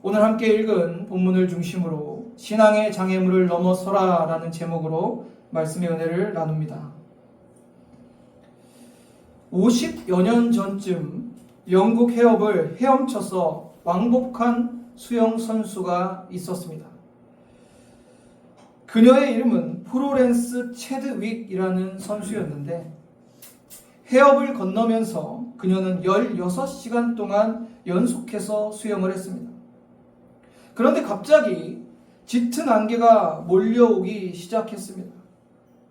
오늘 함께 읽은 본문을 중심으로 신앙의 장애물을 넘어서라 라는 제목으로 말씀의 은혜를 나눕니다. 50여 년 전쯤 영국 해협을 헤엄쳐서 왕복한 수영 선수가 있었습니다. 그녀의 이름은 프로렌스 체드윅이라는 선수였는데 해협을 건너면서 그녀는 16시간 동안 연속해서 수영을 했습니다. 그런데 갑자기 짙은 안개가 몰려오기 시작했습니다.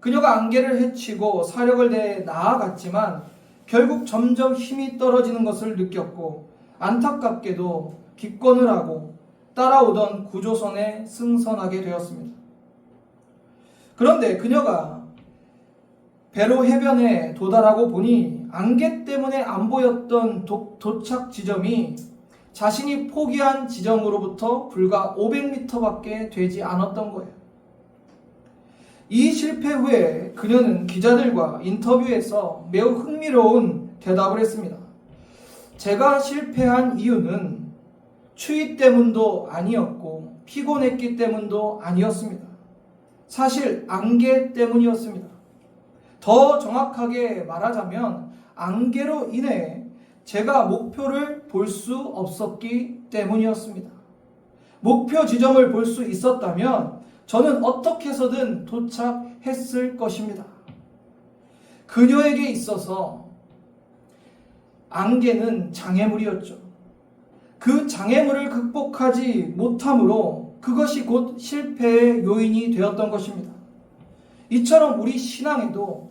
그녀가 안개를 헤치고 사력을 내에 나아갔지만 결국 점점 힘이 떨어지는 것을 느꼈고 안타깝게도 기권을 하고 따라오던 구조선에 승선하게 되었습니다. 그런데 그녀가 배로 해변에 도달하고 보니 안개 때문에 안 보였던 도, 도착 지점이 자신이 포기한 지점으로부터 불과 500m밖에 되지 않았던 거예요. 이 실패 후에 그녀는 기자들과 인터뷰에서 매우 흥미로운 대답을 했습니다. 제가 실패한 이유는 추위 때문도 아니었고 피곤했기 때문도 아니었습니다. 사실 안개 때문이었습니다. 더 정확하게 말하자면 안개로 인해 제가 목표를 볼 수 없었기 때문이었습니다. 목표 지점을 볼 수 있었다면 저는 어떻게 해서든 도착했을 것입니다. 그녀에게 있어서 안개는 장애물이었죠. 그 장애물을 극복하지 못함으로 그것이 곧 실패의 요인이 되었던 것입니다. 이처럼 우리 신앙에도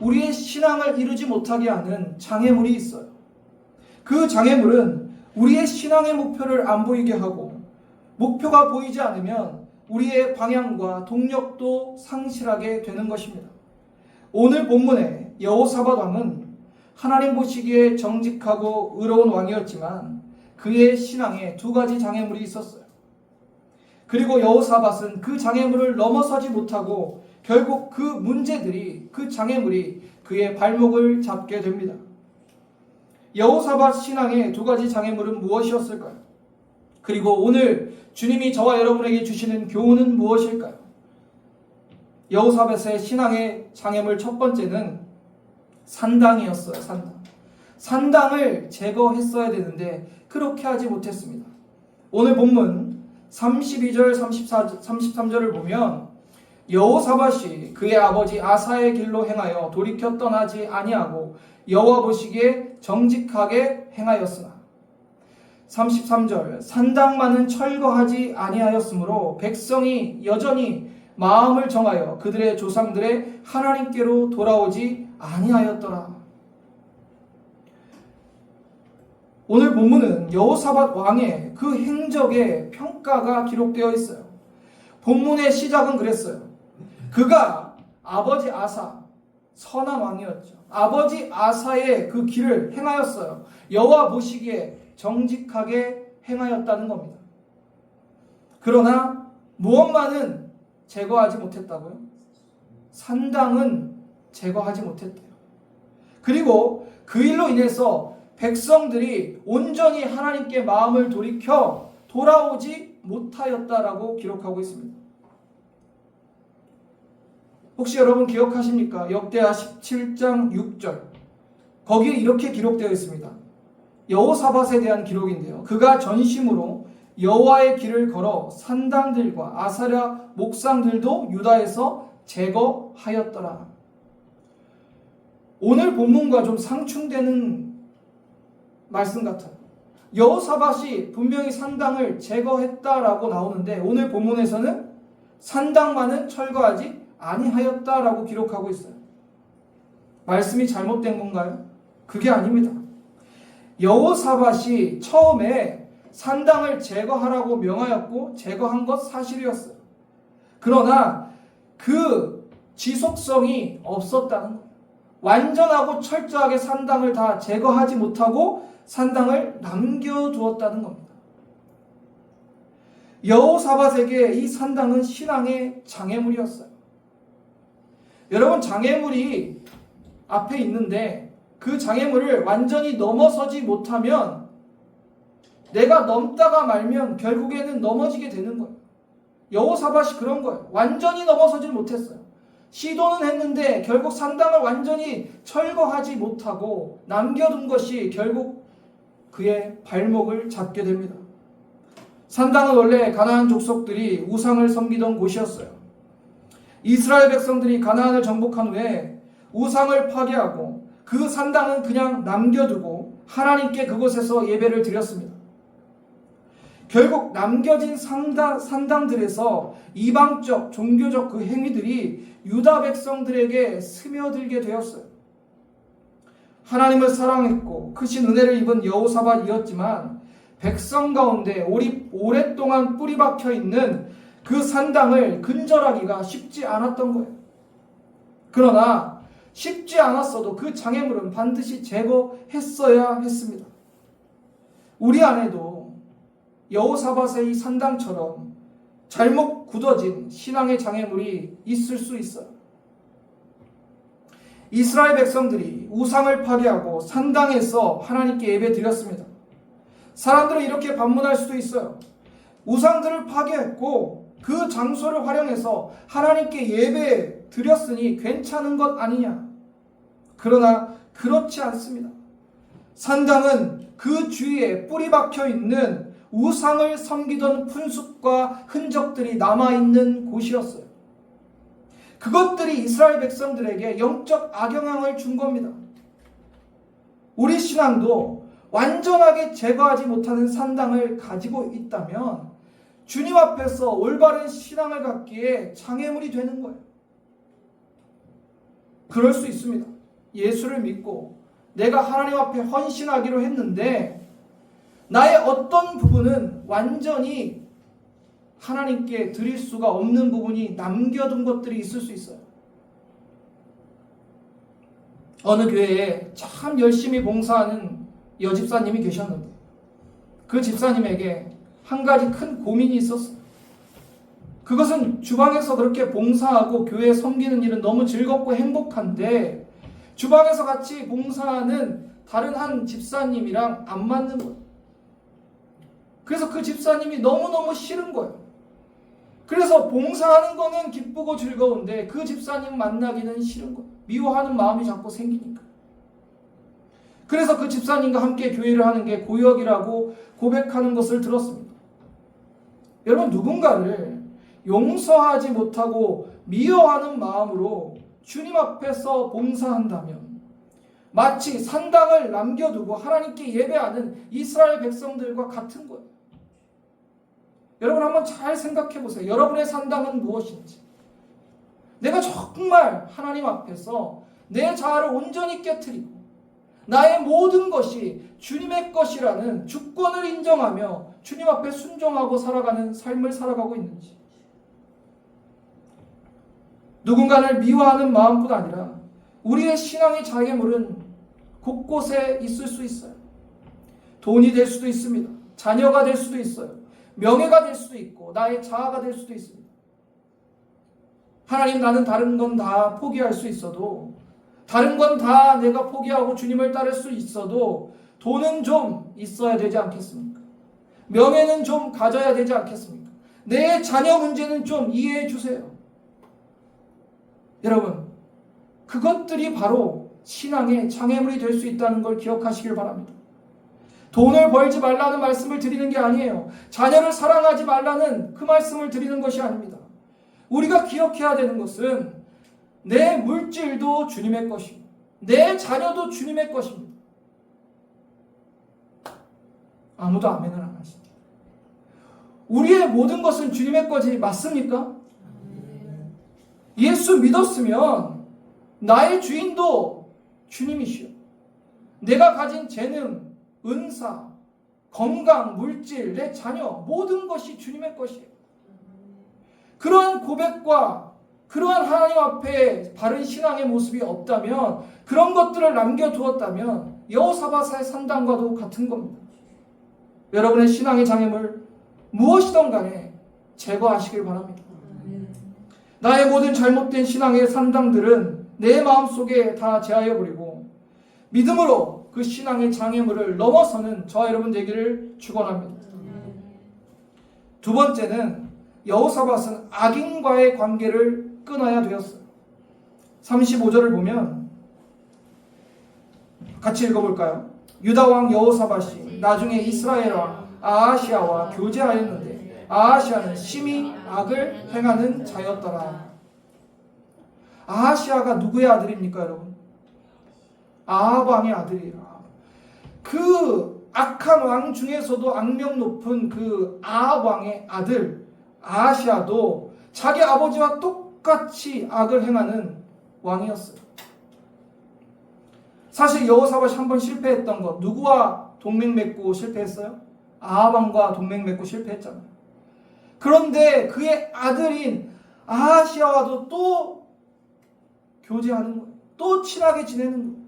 우리의 신앙을 이루지 못하게 하는 장애물이 있어요. 그 장애물은 우리의 신앙의 목표를 안 보이게 하고 목표가 보이지 않으면 우리의 방향과 동력도 상실하게 되는 것입니다. 오늘 본문의 여호사밧 왕은 하나님 보시기에 정직하고 의로운 왕이었지만 그의 신앙에 두 가지 장애물이 있었어요. 그리고 여호사밧은 그 장애물을 넘어서지 못하고 결국 그 문제들이 그 장애물이 그의 발목을 잡게 됩니다. 여호사밧 신앙의 두 가지 장애물은 무엇이었을까요? 그리고 오늘 주님이 저와 여러분에게 주시는 교훈은 무엇일까요? 여호사밧의 신앙의 장애물 첫 번째는 산당이었어요. 산당. 산당을 제거했어야 되는데 그렇게 하지 못했습니다. 오늘 본문 32절 34, 33절을 보면 여호사밧이 그의 아버지 아사의 길로 행하여 돌이켜 떠나지 아니하고 여호와 보시기에 정직하게 행하였으나 33절 산당만은 철거하지 아니하였으므로 백성이 여전히 마음을 정하여 그들의 조상들의 하나님께로 돌아오지 아니하였더라. 오늘 본문은 여호사밧 왕의 그 행적의 평가가 기록되어 있어요. 본문의 시작은 그랬어요. 그가 아버지 아사 선한 왕이었죠. 아버지 아사의 그 길을 행하였어요. 여호와 보시기에 정직하게 행하였다는 겁니다. 그러나 무엇만은 제거하지 못했다고요? 산당은 제거하지 못했대요. 그리고 그 일로 인해서 백성들이 온전히 하나님께 마음을 돌이켜 돌아오지 못하였다라고 기록하고 있습니다. 혹시 여러분 기억하십니까? 역대하 17장 6절. 거기에 이렇게 기록되어 있습니다. 여호사밧에 대한 기록인데요. 그가 전심으로 여호와의 길을 걸어 산당들과 아사랴 목상들도 유다에서 제거하였더라. 오늘 본문과 좀 상충되는 말씀 같아요. 여호사밧이 분명히 산당을 제거했다라고 나오는데 오늘 본문에서는 산당만은 철거하지 아니하였다라고 기록하고 있어요. 말씀이 잘못된 건가요? 그게 아닙니다. 여호사밧이 처음에 산당을 제거하라고 명하였고 제거한 것 사실이었어요. 그러나 그 지속성이 없었다는 거예요. 완전하고 철저하게 산당을 다 제거하지 못하고 산당을 남겨두었다는 겁니다. 여호사밧에게 이 산당은 신앙의 장애물이었어요. 여러분 장애물이 앞에 있는데 그 장애물을 완전히 넘어서지 못하면 내가 넘다가 말면 결국에는 넘어지게 되는 거예요. 여호사밧이 그런 거예요. 완전히 넘어서질 못했어요. 시도는 했는데 결국 산당을 완전히 철거하지 못하고 남겨둔 것이 결국 그의 발목을 잡게 됩니다. 산당은 원래 가나안 족속들이 우상을 섬기던 곳이었어요. 이스라엘 백성들이 가나안을 정복한 후에 우상을 파괴하고 그 산당은 그냥 남겨두고 하나님께 그곳에서 예배를 드렸습니다. 결국 남겨진 산당, 산당들에서 이방적 종교적 그 행위들이 유다 백성들에게 스며들게 되었어요. 하나님을 사랑했고 크신 은혜를 입은 여호사밧이었지만 백성 가운데 오랫동안 뿌리 박혀 있는 그 산당을 근절하기가 쉽지 않았던 거예요. 그러나 쉽지 않았어도 그 장애물은 반드시 제거했어야 했습니다. 우리 안에도 여호사밧의 이 산당처럼 잘못 굳어진 신앙의 장애물이 있을 수 있어요. 이스라엘 백성들이 우상을 파괴하고 산당에서 하나님께 예배 드렸습니다. 사람들은 이렇게 반문할 수도 있어요. 우상들을 파괴했고 그 장소를 활용해서 하나님께 예배 드렸으니 괜찮은 것 아니냐. 그러나 그렇지 않습니다. 산당은 그 주위에 뿌리 박혀 있는 우상을 섬기던 fun숙과 흔적들이 남아 있는 곳이었어요. 그것들이 이스라엘 백성들에게 영적 악영향을 준 겁니다. 우리 신앙도 완전하게 제거하지 못하는 산당을 가지고 있다면 주님 앞에서 올바른 신앙을 갖기에 장애물이 되는 거예요. 그럴 수 있습니다. 예수를 믿고 내가 하나님 앞에 헌신하기로 했는데 나의 어떤 부분은 완전히 하나님께 드릴 수가 없는 부분이 남겨둔 것들이 있을 수 있어요. 어느 교회에 참 열심히 봉사하는 여집사님이 계셨는데 그 집사님에게 한 가지 큰 고민이 있었어요. 그것은 주방에서 그렇게 봉사하고 교회 섬기는 일은 너무 즐겁고 행복한데 주방에서 같이 봉사하는 다른 한 집사님이랑 안 맞는 거예요. 그래서 그 집사님이 너무너무 싫은 거예요. 그래서 봉사하는 거는 기쁘고 즐거운데 그 집사님 만나기는 싫은 거예요. 미워하는 마음이 자꾸 생기니까. 그래서 그 집사님과 함께 교회를 하는 게 고역이라고 고백하는 것을 들었습니다. 여러분, 누군가를 용서하지 못하고 미워하는 마음으로 주님 앞에서 봉사한다면 마치 산당을 남겨두고 하나님께 예배하는 이스라엘 백성들과 같은 거예요. 여러분 한번 잘 생각해 보세요. 여러분의 산당은 무엇인지. 내가 정말 하나님 앞에서 내 자아를 온전히 깨뜨리고 나의 모든 것이 주님의 것이라는 주권을 인정하며 주님 앞에 순종하고 살아가는 삶을 살아가고 있는지. 누군가를 미워하는 마음뿐 아니라 우리의 신앙의 장애물은 곳곳에 있을 수 있어요. 돈이 될 수도 있습니다. 자녀가 될 수도 있어요. 명예가 될 수도 있고 나의 자아가 될 수도 있습니다. 하나님 나는 다른 건 다 포기할 수 있어도 다른 건 다 내가 포기하고 주님을 따를 수 있어도 돈은 좀 있어야 되지 않겠습니까? 명예는 좀 가져야 되지 않겠습니까? 내 자녀 문제는 좀 이해해 주세요. 여러분, 그것들이 바로 신앙의 장애물이 될 수 있다는 걸 기억하시길 바랍니다. 돈을 벌지 말라는 말씀을 드리는 게 아니에요. 자녀를 사랑하지 말라는 그 말씀을 드리는 것이 아닙니다. 우리가 기억해야 되는 것은 내 물질도 주님의 것이고 내 자녀도 주님의 것입니다. 아무도 아멘을 안 하십니다. 우리의 모든 것은 주님의 것이 맞습니까? 예수 믿었으면 나의 주인도 주님이시오. 내가 가진 재능, 은사, 건강, 물질, 내 자녀, 모든 것이 주님의 것이에요. 그러한 고백과 그러한 하나님 앞에 바른 신앙의 모습이 없다면 그런 것들을 남겨두었다면 여호사바사의 산당과도 같은 겁니다. 여러분의 신앙의 장애물 무엇이든 간에 제거하시길 바랍니다. 나의 모든 잘못된 신앙의 산당들은 내 마음속에 다 제하여 버리고 믿음으로 그 신앙의 장애물을 넘어서는 저와 여러분 되기를 축원합니다. 두 번째는 여호사밧은 악인과의 관계를 끊어야 되었어요. 35절을 보면 같이 읽어볼까요? 유다 왕 여호사밧이 나중에 이스라엘 왕 아하시아와 교제하였는데 아하시아는 심히 악을 행하는 자였더라. 아하시아가 누구의 아들입니까, 여러분? 아합 왕의 아들이에요. 그 악한 왕 중에서도 악명 높은 그 아합 왕의 아들 아하시아도 자기 아버지와 똑 같이 악을 행하는 왕이었어요. 사실 여호사밧이 한 번 실패했던 것 누구와 동맹 맺고 실패했어요? 아합 왕과 동맹 맺고 실패했잖아요. 그런데 그의 아들인 아하시아와도 또 교제하는 거예요. 또 친하게 지내는 거예요.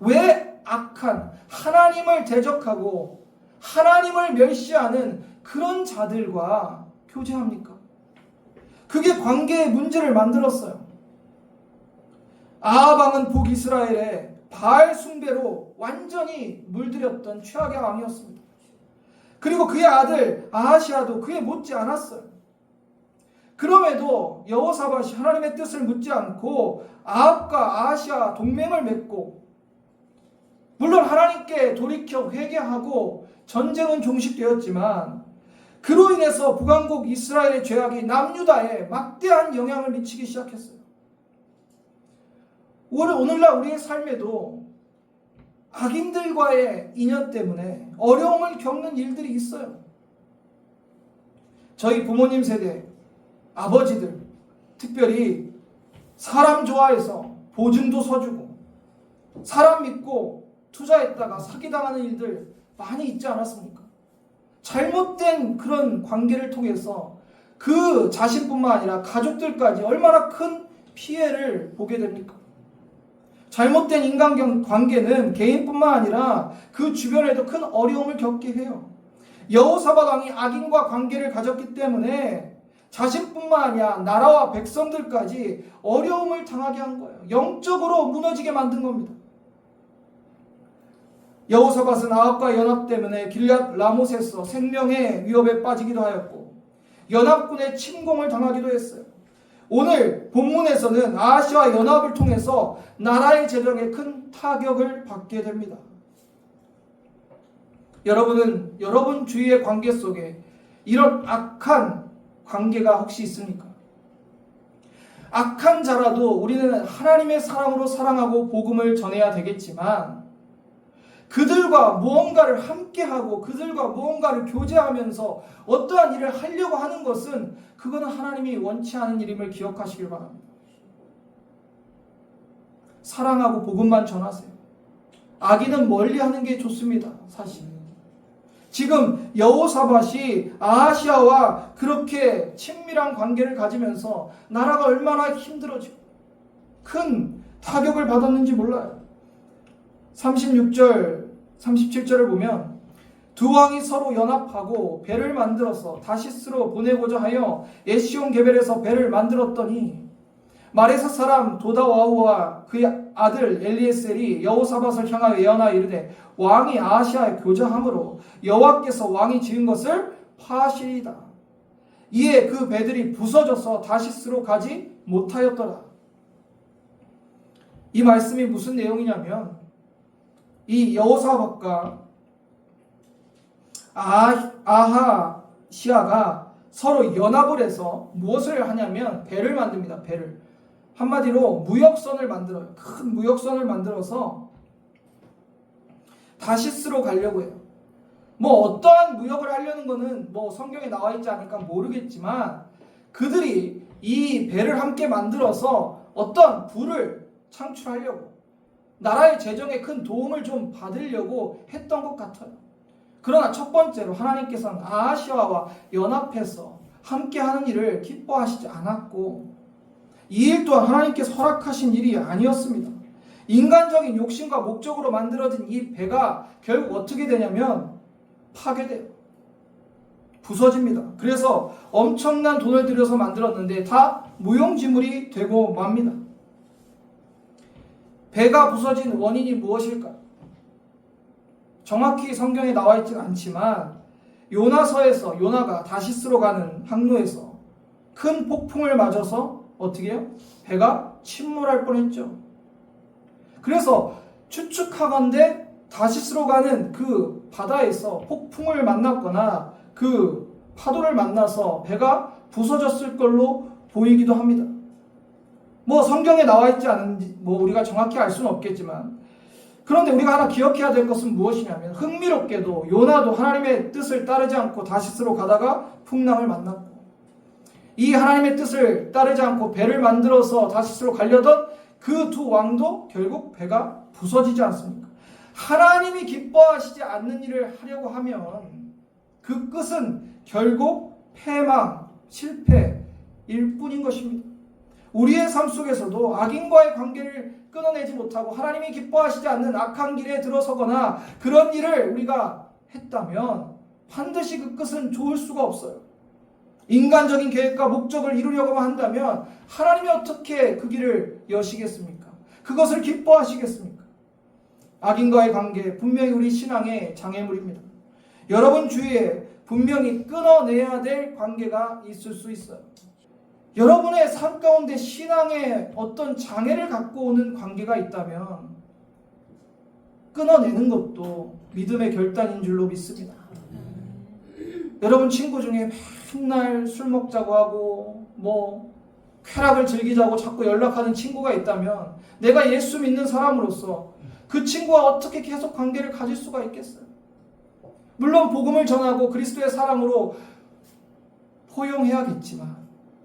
왜 악한 하나님을 대적하고 하나님을 멸시하는 그런 자들과 교제합니까? 그게 관계의 문제를 만들었어요. 아하방은 북이스라엘의 바알 숭배로 완전히 물들였던 최악의 왕이었습니다. 그리고 그의 아들 아하시아도 그에 못지 않았어요. 그럼에도 여호사밧이 하나님의 뜻을 묻지 않고 아합과 아하시아 동맹을 맺고 물론 하나님께 돌이켜 회개하고 전쟁은 종식되었지만 그로 인해서 북왕국 이스라엘의 죄악이 남유다에 막대한 영향을 미치기 시작했어요. 오늘 오늘날 우리의 삶에도 악인들과의 인연 때문에 어려움을 겪는 일들이 있어요. 저희 부모님 세대 아버지들 특별히 사람 좋아해서 보증도 서주고 사람 믿고 투자했다가 사기당하는 일들 많이 있지 않았습니까? 잘못된 그런 관계를 통해서 그 자신뿐만 아니라 가족들까지 얼마나 큰 피해를 보게 됩니까? 잘못된 인간 관계는 개인뿐만 아니라 그 주변에도 큰 어려움을 겪게 해요. 여호사밧 왕이 악인과 관계를 가졌기 때문에 자신뿐만 아니라 나라와 백성들까지 어려움을 당하게 한 거예요. 영적으로 무너지게 만든 겁니다. 여호사밧은 아합과 연합 때문에 길앗 라못에서 생명의 위협에 빠지기도 하였고 연합군의 침공을 당하기도 했어요. 오늘 본문에서는 아시아 연합을 통해서 나라의 재정에 큰 타격을 받게 됩니다. 여러분은 여러분 주위의 관계 속에 이런 악한 관계가 혹시 있습니까? 악한 자라도 우리는 하나님의 사랑으로 사랑하고 복음을 전해야 되겠지만 그들과 무언가를 함께하고 그들과 무언가를 교제하면서 어떠한 일을 하려고 하는 것은 그거는 하나님이 원치 않은 일임을 기억하시길 바랍니다. 사랑하고 복음만 전하세요. 악인은 멀리 하는 게 좋습니다. 사실. 지금 여호사밧이 아하시아와 그렇게 친밀한 관계를 가지면서 나라가 얼마나 힘들어지고 큰 타격을 받았는지 몰라요. 36절, 37절을 보면 두 왕이 서로 연합하고 배를 만들어서 다시스로 보내고자 하여 에시온 게벨에서 배를 만들었더니 마레사 사람 도다와우와 그의 아들 엘리에셀이 여호사밧을 향하여 예언하여 이르되 왕이 아시아에 교제함으로 여호와께서 왕이 지은 것을 파시리다. 이에 그 배들이 부서져서 다시스로 가지 못하였더라. 이 말씀이 무슨 내용이냐면 이 여호사밧과 아, 아하 시아가 서로 연합을 해서 무엇을 하냐면 배를 만듭니다. 배를 한마디로 무역선을 만들어요. 큰 무역선을 만들어서 다시스로 가려고 해요. 뭐 어떠한 무역을 하려는 거는 뭐 성경에 나와 있지 않으니까 모르겠지만 그들이 이 배를 함께 만들어서 어떤 부를 창출하려고 나라의 재정에 큰 도움을 좀 받으려고 했던 것 같아요. 그러나 첫 번째로 하나님께서는 아시아와 연합해서 함께 하는 일을 기뻐하시지 않았고 이 일 또한 하나님께서 허락하신 일이 아니었습니다. 인간적인 욕심과 목적으로 만들어진 이 배가 결국 어떻게 되냐면 파괴돼요. 부서집니다. 그래서 엄청난 돈을 들여서 만들었는데 다 무용지물이 되고 맙니다. 배가 부서진 원인이 무엇일까요? 정확히 성경에 나와 있지는 않지만 요나서에서 요나가 다시스로 가는 항로에서 큰 폭풍을 맞아서 어떻게 해요? 배가 침몰할 뻔했죠. 그래서 추측하건대 다시스로 가는 그 바다에서 폭풍을 만났거나 그 파도를 만나서 배가 부서졌을 걸로 보이기도 합니다. 뭐 성경에 나와 있지 않은지 뭐 우리가 정확히 알 수는 없겠지만 그런데 우리가 하나 기억해야 될 것은 무엇이냐면 흥미롭게도 요나도 하나님의 뜻을 따르지 않고 다시스로 가다가 풍랑을 만났고 이 하나님의 뜻을 따르지 않고 배를 만들어서 다시스로 가려던 그 두 왕도 결국 배가 부서지지 않습니까? 하나님이 기뻐하시지 않는 일을 하려고 하면 그 끝은 결국 패망, 실패일 뿐인 것입니다. 우리의 삶 속에서도 악인과의 관계를 끊어내지 못하고 하나님이 기뻐하시지 않는 악한 길에 들어서거나 그런 일을 우리가 했다면 반드시 그 끝은 좋을 수가 없어요. 인간적인 계획과 목적을 이루려고만 한다면 하나님이 어떻게 그 길을 여시겠습니까? 그것을 기뻐하시겠습니까? 악인과의 관계 분명히 우리 신앙의 장애물입니다. 여러분 주위에 분명히 끊어내야 될 관계가 있을 수 있어요. 여러분의 삶 가운데 신앙에 어떤 장애를 갖고 오는 관계가 있다면 끊어내는 것도 믿음의 결단인 줄로 믿습니다. 여러분 친구 중에 맨날 술 먹자고 하고 뭐 쾌락을 즐기자고 자꾸 연락하는 친구가 있다면 내가 예수 믿는 사람으로서 그 친구와 어떻게 계속 관계를 가질 수가 있겠어요? 물론 복음을 전하고 그리스도의 사랑으로 포용해야겠지만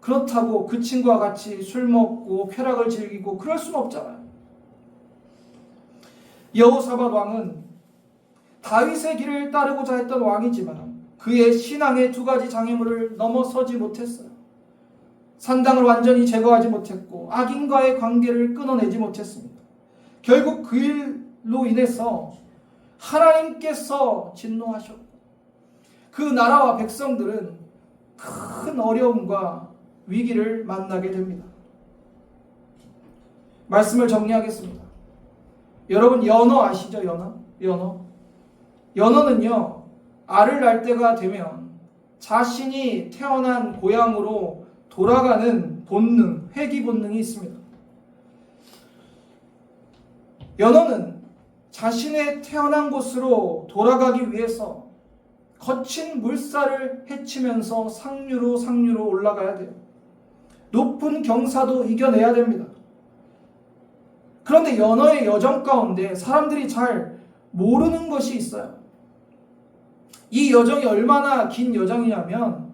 그렇다고 그 친구와 같이 술 먹고 쾌락을 즐기고 그럴 수는 없잖아요. 여호사밧 왕은 다윗의 길을 따르고자 했던 왕이지만 그의 신앙의 두 가지 장애물을 넘어서지 못했어요. 산당을 완전히 제거하지 못했고 악인과의 관계를 끊어내지 못했습니다. 결국 그 일로 인해서 하나님께서 진노하셨고 그 나라와 백성들은 큰 어려움과 위기를 만나게 됩니다. 말씀을 정리하겠습니다. 여러분 연어 아시죠? 연어? 연어. 연어는요. 알을 낳을 때가 되면 자신이 태어난 고향으로 돌아가는 본능, 회귀 본능이 있습니다. 연어는 자신의 태어난 곳으로 돌아가기 위해서 거친 물살을 헤치면서 상류로 상류로 올라가야 돼요. 높은 경사도 이겨내야 됩니다. 그런데 연어의 여정 가운데 사람들이 잘 모르는 것이 있어요. 이 여정이 얼마나 긴 여정이냐면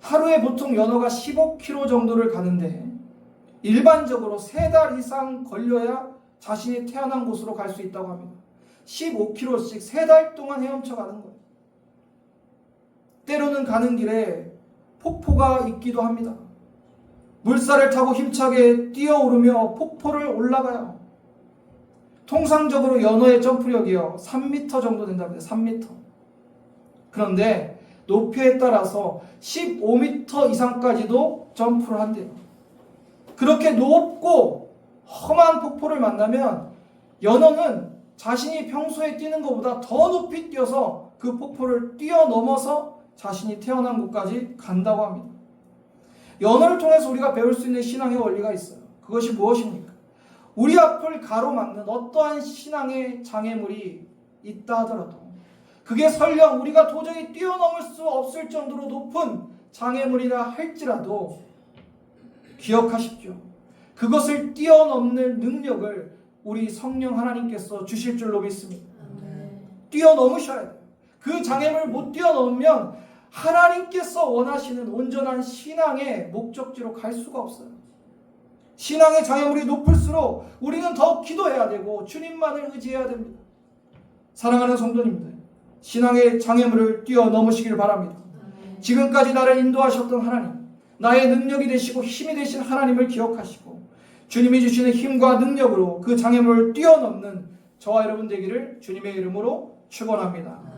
하루에 보통 연어가 15km 정도를 가는데 일반적으로 세달 이상 걸려야 자신이 태어난 곳으로 갈 수 있다고 합니다. 15km씩 세달 동안 헤엄쳐 가는 거예요. 때로는 가는 길에 폭포가 있기도 합니다. 물살을 타고 힘차게 뛰어오르며 폭포를 올라가요. 통상적으로 연어의 점프력이요. 3m 정도 된답니다. 3m. 그런데 높이에 따라서 15m 이상까지도 점프를 한대요. 그렇게 높고 험한 폭포를 만나면 연어는 자신이 평소에 뛰는 것보다 더 높이 뛰어서 그 폭포를 뛰어넘어서 자신이 태어난 곳까지 간다고 합니다. 연어를 통해서 우리가 배울 수 있는 신앙의 원리가 있어요. 그것이 무엇입니까? 우리 앞을 가로막는 어떠한 신앙의 장애물이 있다 하더라도 그게 설령 우리가 도저히 뛰어넘을 수 없을 정도로 높은 장애물이라 할지라도 기억하십시오. 그것을 뛰어넘는 능력을 우리 성령 하나님께서 주실 줄로 믿습니다. 뛰어넘으셔야 돼요. 그 장애물 못 뛰어넘으면 하나님께서 원하시는 온전한 신앙의 목적지로 갈 수가 없어요. 신앙의 장애물이 높을수록 우리는 더 기도해야 되고 주님만을 의지해야 됩니다. 사랑하는 성도님들, 신앙의 장애물을 뛰어넘으시길 바랍니다. 지금까지 나를 인도하셨던 하나님, 나의 능력이 되시고 힘이 되신 하나님을 기억하시고 주님이 주시는 힘과 능력으로 그 장애물을 뛰어넘는 저와 여러분 되기를 주님의 이름으로 축원합니다.